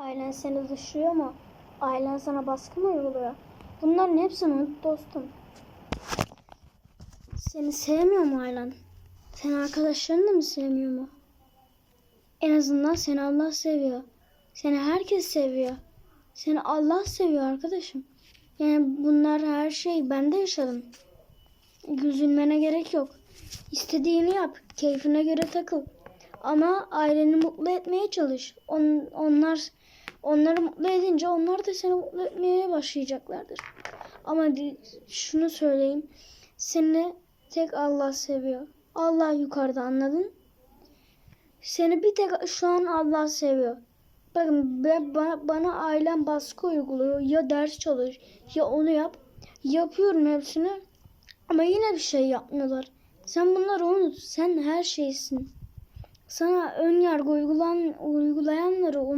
Ailen seni dışlıyor mu? Ailen sana baskı mı uyguluyor? Bunların hepsini unut dostum. Seni sevmiyor mu ailen? Senin arkadaşların da mı sevmiyor mu? En azından seni Allah seviyor. Seni herkes seviyor. Seni Allah seviyor arkadaşım. Yani bunlar her şey ben de yaşadım. Üzülmene gerek yok. İstediğini yap. Keyfine göre takıl. Ama aileni mutlu etmeye çalış. On, onlar onları mutlu edince onlar da seni mutlu etmeye başlayacaklardır. Ama şunu söyleyeyim. Seni tek Allah seviyor. Allah yukarıda anladın? Seni bir tek şu an Allah seviyor. Bakın ben, bana, bana ailem baskı uyguluyor. Ya ders çalış ya onu yap. Yapıyorum hepsini. Ama yine bir şey yapmıyorlar. Sen bunları unut. Sen her şeysin. Sana ön yargı uygulan, uygulayanları.